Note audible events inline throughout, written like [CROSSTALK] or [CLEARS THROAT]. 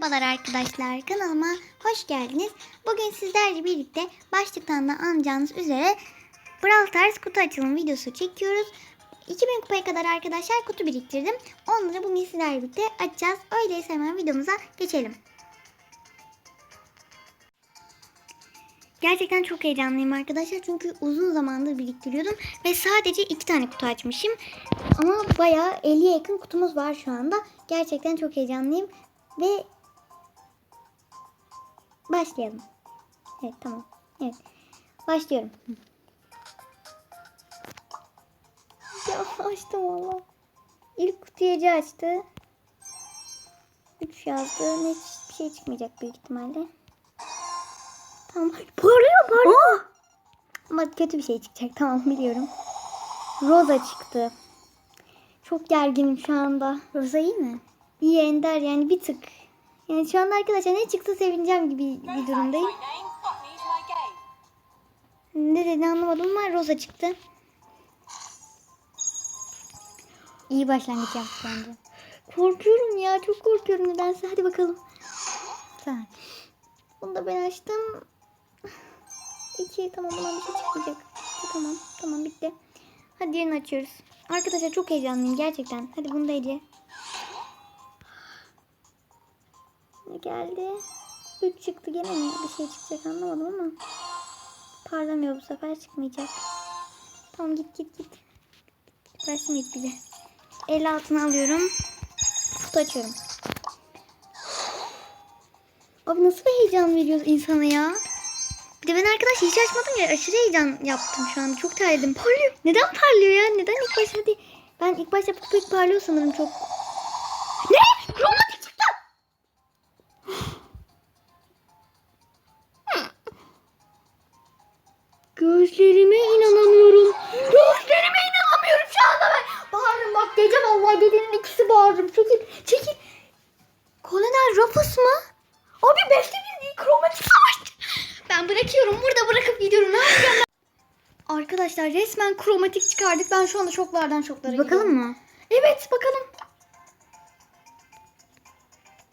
Merhabalar arkadaşlar kanalıma hoş geldiniz. Bugün sizlerle birlikte başlıktan da anlayacağınız üzere Brawl Stars kutu açılım videosu çekiyoruz. 2000 kupaya kadar arkadaşlar kutu biriktirdim. Onları bugün sizlerle birlikte açacağız. Öyleyse hemen videomuza geçelim. Gerçekten çok heyecanlıyım arkadaşlar. Çünkü uzun zamandır biriktiriyordum. Ve sadece iki tane kutu açmışım. Ama bayağı 50'ye yakın kutumuz var şu anda. Gerçekten çok heyecanlıyım. Ve başlayalım. Evet tamam. Evet. Başlıyorum. [LAUGHS] Ya açtım valla. İlk kutuyu Ece açtı. 3 yazdı. Ne bir şey çıkmayacak büyük ihtimalle. Tamam. Parlıyor parlıyor. Ama kötü bir şey çıkacak. Tamam biliyorum. Rosa çıktı. Çok gerginim şu anda. Rosa iyi mi? İyi Ender yani bir tık. Yani şu anda arkadaşlar ne çıksa sevineceğim gibi bir durumdayım. Ne dediğini anlamadım ama Rosa çıktı. İyi başlangıç yaptı bence. Korkuyorum ya çok korkuyorum nedense. Hadi bakalım. Tamam. Bunu da ben açtım. İki tamam bundan bir şey çıkmayacak. Tamam tamam bitti. Hadi diğerini açıyoruz. Arkadaşlar çok heyecanlıyım gerçekten. Hadi bunu da Ece. Geldi? 3 çıktı gene mi? Bir şey çıkacak anlamadım ama. Parlamıyor bu sefer çıkmayacak. Tamam git git git. Bize. El altına alıyorum. Kutu açıyorum. Abi nasıl bir heyecan veriyor insana ya? Bir de ben arkadaş hiç açmadım ya. Aşırı heyecan yaptım şu anda. Çok terledim. Parlıyor. Neden parlıyor ya? Neden ilk başta hadi. Ben ilk başta pek parlıyor sanırım çok. Gözlerime inanamıyorum. Gözlerime inanamıyorum şu anda ben. Bağırırım bak gece vallahi gecenin ikisi bağırırım. Çekil çekil. Kolonel Rufus mu? Abi beşte bir değil kromatik savaş. Ben bırakıyorum burada bırakıp gidiyorum. Ne yapacağım ben? Arkadaşlar resmen kromatik çıkardık. Ben şu anda şoklardan şoklara Bakalım mı? Evet bakalım.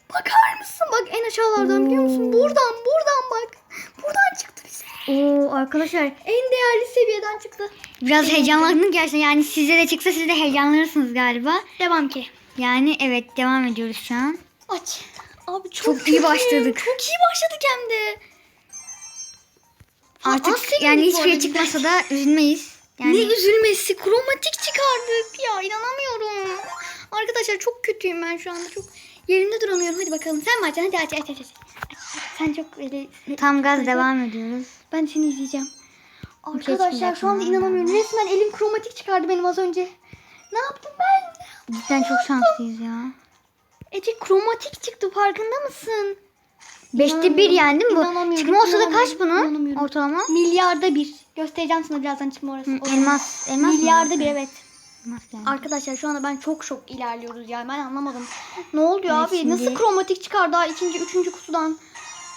Bakar mısın? Bak en aşağılardan biliyor musun? Buradan buradan bak. Oo arkadaşlar En değerli seviyeden çıktı. biraz heyecanlandım gerçekten. Yani size de çıksa siz de heyecanlanırsınız galiba. Devam ki. Yani evet devam ediyoruz şu an. Aç. Abi çok, Çok iyi başladık. Çok iyi başladık hem de. Artık sevindik yani hiçbir şey çıkmasa da üzülmeyiz. Yani Ne üzülmesi. Kromatik çıkardık. Ya inanamıyorum. Arkadaşlar çok kötüyüm ben şu anda. Çok yerimde duramıyorum. Hadi bakalım. Sen mi açacaksın? Hadi aç aç aç. aç. Sen çok böyle... tam gaz devam ediyoruz. Ben seni izleyeceğim. Arkadaşlar şu anda mı? inanamıyorum. Resmen elim kromatik çıkardı benim az önce. Ne yaptım ben? Cidden çok şanslıyız ya. Ece kromatik çıktı farkında mısın? Beşte bir yani değil mi bu? Çıkma olsa da kaç bunun ortalama? Milyarda bir. Göstereceğim sana birazdan çıkma orası. Hı. Elmas, elmas mı? Milyarda bir evet. Elmas yani. Arkadaşlar şu anda ben çok şok ilerliyoruz yani ben anlamadım. Ne oldu ya Evet, abi? şimdi- Nasıl kromatik çıkar daha ikinci, üçüncü kutudan?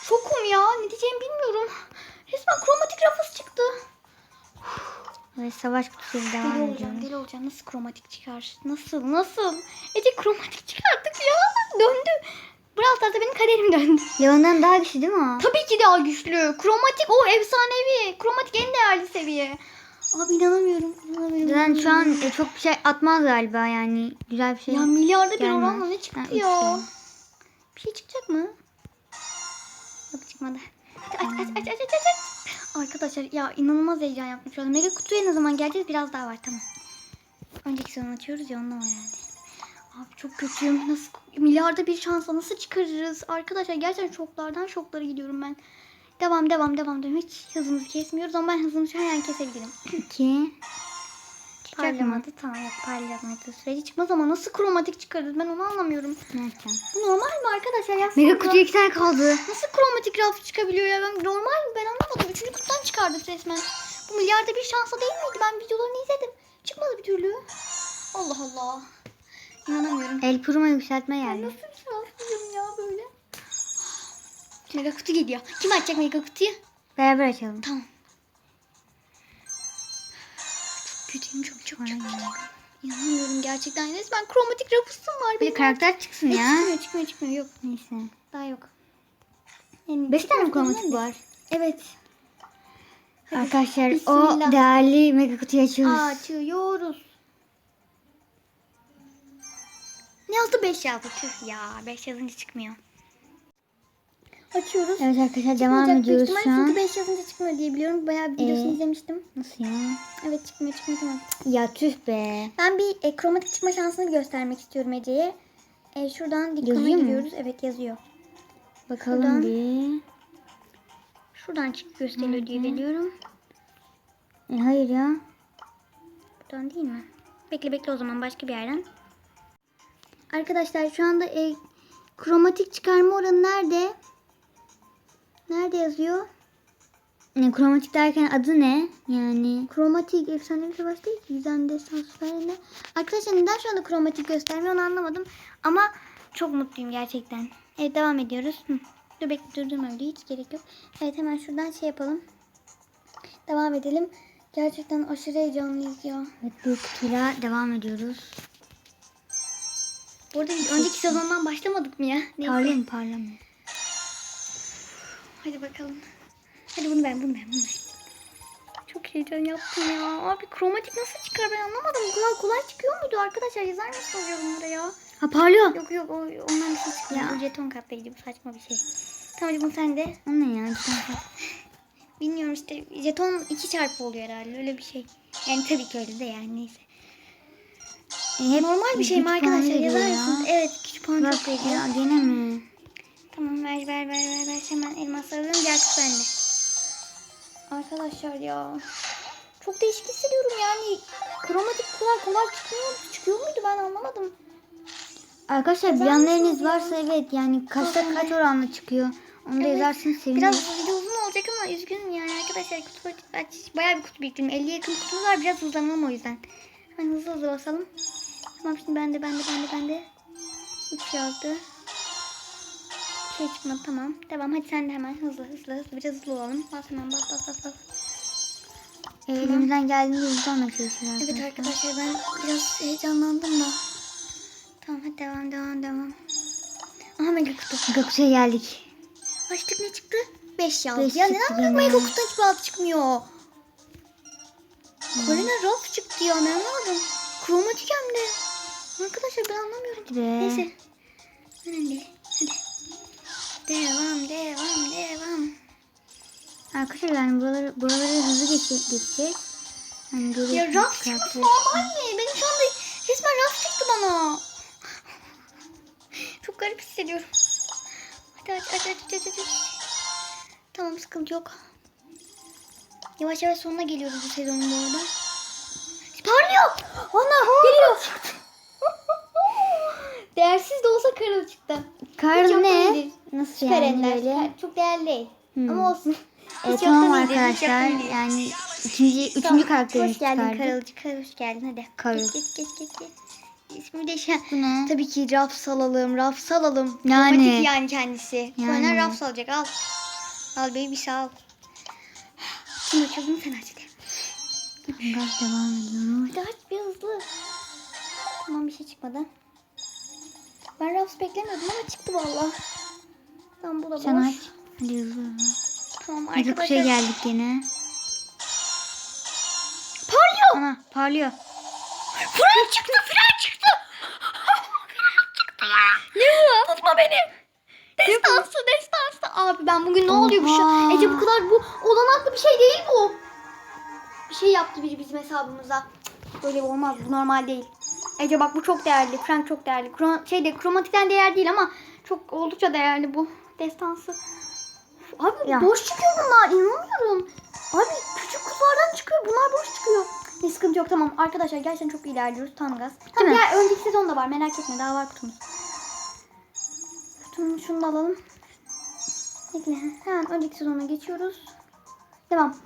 Şokum ya. Ne diyeceğimi bilmiyorum. Resmen kromatik rafız çıktı. Ve savaş kutusuyla Deli devam olacağım, ediyoruz. deli olacağım. Nasıl kromatik çıkar? Nasıl, nasıl? Ece kromatik çıkarttık ya. Döndü. Brawl benim kaderim döndü. Leon'dan daha güçlü değil mi o? Tabii ki daha güçlü. Kromatik o efsanevi. Kromatik en değerli seviye. Abi inanamıyorum. inanamıyorum. Zaten şu an e, çok bir şey atmaz galiba yani. Güzel bir şey. Ya milyarda bir oranla ne çıktı ya? Bir şey çıkacak mı? Yok çıkmadı. Aç aç aç aç aç aç. Arkadaşlar ya inanılmaz heyecan yapmış oldum. Mega kutuya ne zaman geleceğiz? Biraz daha var tamam. Önceki sonu açıyoruz ya ondan var herhalde. Abi çok kötüyüm. Nasıl milyarda bir şansla nasıl çıkarırız? Arkadaşlar gerçekten şoklardan şoklara gidiyorum ben. Devam devam devam devam. Hiç hızımızı kesmiyoruz ama ben hızımı şu an kesebilirim. [CLEARS THROAT] İki. Çıkacak mı? Parlamadı tamam yok parlamadı. Süreci çıkmaz ama nasıl kromatik çıkarırız ben onu anlamıyorum. Ne yapacağım? Bu normal mi arkadaşlar? Yazsanıza. Mega kutuya iki tane kaldı. Nasıl kromatik raf çıkabiliyor ya? Ben normal mi? Ben anlamadım. Üçüncü kutudan çıkardı resmen. Bu milyarda bir şansa değil miydi? Ben videolarını izledim. Çıkmadı bir türlü. Allah Allah. İnanamıyorum. El Primo yükseltme Ben geldi. nasıl şanslıyım ya böyle. [GASPS] Mega kutu geliyor. Kim açacak mega kutuyu? Beraber açalım. Tamam. Çok çok çok çok. İnanamıyorum gerçekten. Resmen kromatik rafısım var Bir de benim. karakter çıksın Hiç ya. Çıkmıyor çıkmıyor çıkmıyor yok. Neyse. Daha yok. Yani 5 tane mi kromatik var? Evet. Hadi. Arkadaşlar Bismillah. o değerli mega kutuyu açıyoruz. Açıyoruz. Ne yazdı 5 yazdı tüh ya 5 yazınca çıkmıyor. Açıyoruz. Evet arkadaşlar devam Çıkmayacak büyük ediyoruz ihtimal şu an. Çünkü 5 yazınca çıkmıyor diye biliyorum. Bayağı bir videosunu Ee, izlemiştim. Nasıl ya? Evet çıkmıyor çıkmıyor tamam. Ya tüh be. Ben bir e, kromatik çıkma şansını göstermek istiyorum Ece'ye. E, şuradan dikkana Yazıyor mu? giriyoruz. Evet yazıyor. Bakalım Şuradan. bir. Şuradan çık gösteriyor diye biliyorum. E, hayır ya. Buradan değil mi? Bekle bekle o zaman başka bir yerden. Arkadaşlar şu anda e, kromatik çıkarma oranı nerede? Nerede yazıyor? Ne, kromatik derken adı ne? Yani Kromatik efsanevi savaş değil ki. Yüzden destan ne? Arkadaşlar neden şu anda kromatik göstermiyor onu anlamadım. Ama çok mutluyum gerçekten. Evet devam ediyoruz. Hı. Dur bekle durdurma öyle hiç gerek yok. Evet hemen şuradan şey yapalım. Devam edelim. Gerçekten aşırı heyecanlıyız ya. evet, büyük kutuyla devam ediyoruz. Bu arada biz önceki sezondan başlamadık mı ya? Neyse. Mu? Hadi bakalım. Hadi bunu ben, bunu ben, bunu ben. Çok heyecan yaptım ya. Abi kromatik nasıl çıkar ben anlamadım. Bu kadar kolay çıkıyor muydu arkadaşlar? Yazar mısınız yorumlara ya? Ha parlıyor. Yok yok o, ondan bir şey çıkmıyor. Bu jeton katlayıcı bu saçma bir şey. Tamam hadi bunu sen de. O ne ya? Bir tane- [LAUGHS] Bilmiyorum işte jeton iki çarpı oluyor herhalde öyle bir şey. Yani tabii ki öyle de yani neyse. E, hep Normal bir şey mi arkadaşlar? Yazar mısınız? Evet küçük puan çok veriyor. ya gene mi? Tamam ver ver ver ver ver hemen elmas gel kız bende. Arkadaşlar ya. Çok değişik hissediyorum yani. Kromatik kadar kolay çıkmıyor, çıkıyor muydu ben anlamadım. Arkadaşlar Yazar bilenleriniz varsa evet yani kaçta kaç oranla çıkıyor. Onu da Evet, yazarsanız sevinirim. Biraz video uzun olacak ama üzgünüm yani arkadaşlar kutu aç, bayağı bir kutu biriktirdim. 50'ye yakın kutumuz var biraz hızlanalım o yüzden. Hemen hızlı hızlı basalım. Tamam şimdi bende bende bende bende. 3 yazdı. Şey çıkmadı tamam. Devam hadi sen de hemen hızlı hızlı hızlı biraz hızlı olalım. Bas hemen bas bas bas bas. E, elimizden geldiğince hızlanmak çalışıyoruz Evet arkadaşlar ben biraz heyecanlandım da. Tamam hadi devam devam devam. Aha mega kutu. Kutuya geldik. Açtık ne çıktı? 5 yazdı. Beş ya neden gene. mega kutudan hiçbir alt çıkmıyor? Kolina Rock çıktı ya ben anlamadım. Kromatik hem de. Arkadaşlar ben anlamıyorum. Be. Neyse. Önemli değil. Devam devam devam. Arkadaşlar yani buraları, buraları hızlı geçecek. geçecek. Hani Ya raf çıkması normal mi? Benim şu anda resmen raf çıktı bana. Çok garip hissediyorum. Hadi aç aç aç aç aç. aç. Tamam sıkıntı yok. Yavaş yavaş sonuna geliyoruz bu sezonun bu arada. Parlıyor. Ana geliyor. Değersiz de olsa karıl çıktı. Karl ne? iyidir. Nasıl Süper yani ender. böyle? Çok değerli değil. Hmm. Ama olsun. E, Hiç tamam yoktan iyidir, hiç arkadaşlar yani ikinci, üçüncü Tamam, karakterimiz Hoş geldin çıkardık. Karılcık. Hoş geldin hadi. Karıl. Geç geç geç geç. geç. İsmi de şey. Bu ne? Tabii ki raf salalım, raf salalım. Yani. Kromatik yani kendisi. Yani. Sonra raf salacak al. Al baby sal. Kim açalım sen aç hadi. Gaz devam ediyoruz. Hadi aç bir hızlı. Tamam bir şey çıkmadı. Ben raf beklemiyordum ama çıktı valla. Tamam bu da boş. Sen aç. Hadi hızlı hızlı. Tamam kutuya arkadaşlar. geldik yine. Parlıyor. Ana parlıyor. Fren çıktı, fren çıktı. fren çıktı ya. Ne bu? Tutma beni. Destansı, destansı. Abi ben bugün ne oluyor bu şu? Oha. Ece bu kadar bu olanaklı bir şey değil bu. Bir şey yaptı biri bizim hesabımıza. Böyle olmaz. Bu normal değil. Ece bak bu çok değerli. Frank çok değerli. Kro şeyde kromatikten değer değil ama çok oldukça değerli bu. Destansı. Abi Ya. boş çıkıyor bunlar. İnanamıyorum. Abi küçük kutulardan çıkıyor. Bunlar boş çıkıyor. Ne sıkıntı yok tamam. Arkadaşlar gerçekten çok ilerliyoruz. Tam gaz. Tamam ya önceki sezonda var. Merak etme daha var kutumuz. Kutunun şunu da alalım. Bekle. Hemen önceki sezona geçiyoruz. Devam.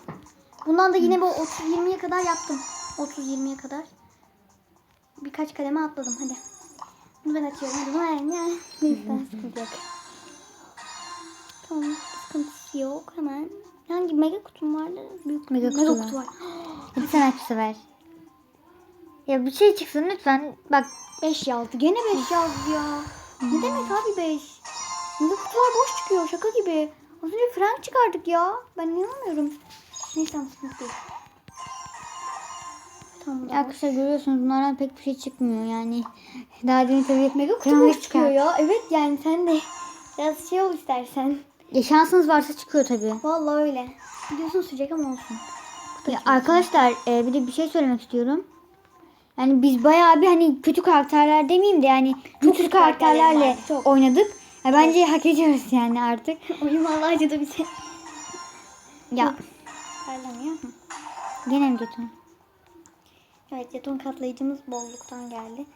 Bundan da yine bu 30-20'ye kadar yaptım. 30-20'ye kadar. Birkaç kademe atladım. Hadi. Bunu ben açıyorum. Hadi. Neyse sıkıntı yok. Tamam. Sıkıntısı yok. Hemen. Hangi mega kutum vardı? Büyük Mega mega kutu var. kutu var. Hadi sen aç bu sefer. Ya bir şey çıksın lütfen. Bak 5 yazdı. Gene 5 yazdı ya. Ne demek abi 5? Mega kutular boş çıkıyor şaka gibi. Az önce Frank çıkardık ya. Ben inanamıyorum. Neyse sıkıntı. Tamam. Arkadaşlar görüyorsunuz bunlardan pek bir şey çıkmıyor yani. Daha demin tabii Mega kutu çıkıyor ya. Evet yani sen de biraz şey ol istersen. Ya şansınız varsa çıkıyor tabii. Vallahi öyle. Biliyorsun sıcak ama olsun. Ya arkadaşlar e, bir de bir şey söylemek istiyorum. Yani biz bayağı bir hani kötü karakterler demeyeyim de yani güçlü kötü karakterler karakterlerle var, çok. oynadık. Ya bence hak ediyoruz yani artık. [LAUGHS] Oyun vallahi acıdı bize. Ya Parlamıyor. Hı. gene mi kötü? Evet jeton katlayıcımız bolluktan geldi.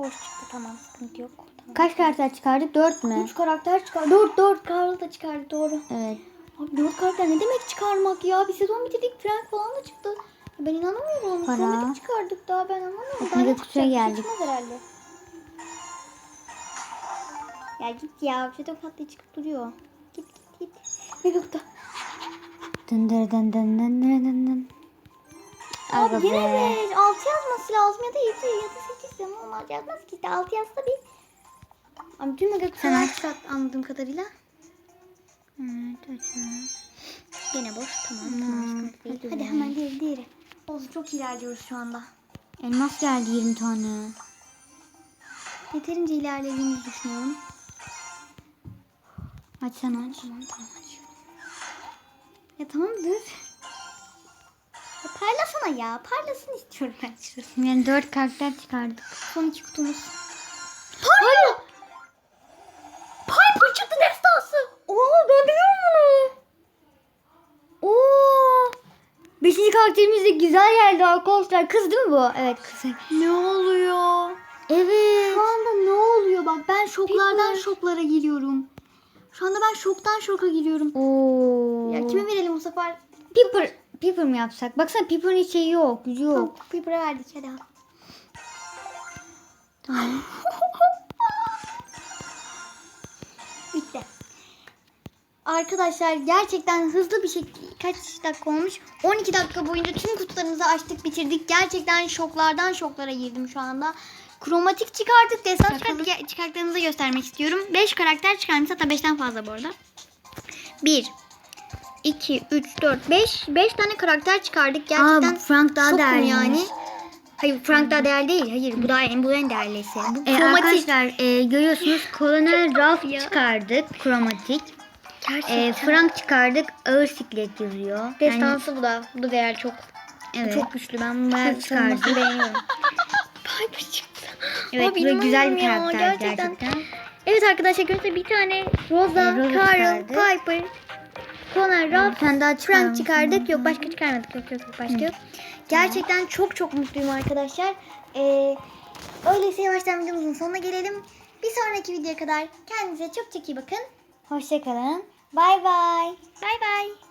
Boş çıktı tamam sıkıntı yok. Tamam. Kaç karakter çıkardık? Dört mü? Üç karakter çıkar. Dört dört Karl da çıkardı doğru. Evet. Abi dört karakter ne demek çıkarmak ya? Bir sezon bitirdik Frank falan da çıktı. Ben inanamıyorum. Para. Kromatik çıkardık daha ben. Bak, Daha mega kutuya şey geldik. herhalde. Ya git ya. Jeton katlayıcı çıkıp duruyor. Git git git. [LAUGHS] Mega kutu. Dın dın dın dın dın dın dın Abi yine be. de 6 yazması lazım ya da 7 ya da 8 ama olmaz yazmaz ki işte 6 yazsa bir. Abi tüm mega kutular çıkart anladığım kadarıyla. Evet, açalım. Gene boş tamam tamam sıkıntı değil. Hadi hemen diğeri diğeri. Olsun çok ilerliyoruz şu anda. Elmas geldi 20 tane. Yeterince ilerlediğimizi düşünüyorum. Açsana aç. Tamam tamam açıyorum. Ya tamam dur. Ya parlasana ya. Parlasın istiyorum ben şurası. Yani dört karakter çıkardık. Son iki kutumuz. Parla! Piper çıktı destası. Oo ben biliyorum bunu. Oo. Beşinci karakterimiz de güzel geldi arkadaşlar. Kız değil mi bu? Evet kız. Ne oluyor? Evet. Şu anda ne oluyor bak ben şoklardan Piper. şoklara giriyorum. Şu anda ben şoktan şoka giriyorum. Oo. Ya kime verelim bu sefer? Piper. Piper mi yapsak? Baksana Piper'ın hiç şeyi yok. Gücü yok. Tamam, Piper'a verdik hadi al. Tamam. [LAUGHS] Bitti. Arkadaşlar gerçekten hızlı bir şekilde kaç dakika olmuş? 12 dakika boyunca tüm kutularımızı açtık bitirdik. Gerçekten şoklardan şoklara girdim şu anda. Kromatik çıkardık. Destan çıkardık. Ge- Çıkarttığımızı göstermek istiyorum. 5 karakter çıkarmış. Hatta 5'ten fazla bu arada. 1 2 3 4 5 5 tane karakter çıkardık. Gerçekten Aa, Frank daha şokum değerli yani. Hayır Frank daha değerli değil. Hayır bu daha en bu en değerlisi. Bu E, kromatik. arkadaşlar e, görüyorsunuz Colonel Ralph ya. çıkardık. Kromatik. Gerçekten. E, Frank çıkardık. Ağır siklet yazıyor. Yani, Destansı bu da. Bu da değer çok. evet. Çok güçlü. Ben bunu bayağı çıkardı. çıkardım. beğeniyorum. Piper çıktı. [LAUGHS] Evet bu güzel bir ya, karakter gerçekten. Evet arkadaşlar göster bir tane Rosa, Ee, Rosa Carl, çıkardık. Piper, Bir Ralph, Frank çıkarmış. çıkardık. Yok başka çıkarmadık. Yok yok yok başka yok. Gerçekten çok çok mutluyum arkadaşlar. Ee, öyleyse yavaştan videomuzun sonuna gelelim. Bir sonraki videoya kadar kendinize çok çok iyi bakın. Hoşçakalın. Bay bay. Bay bay.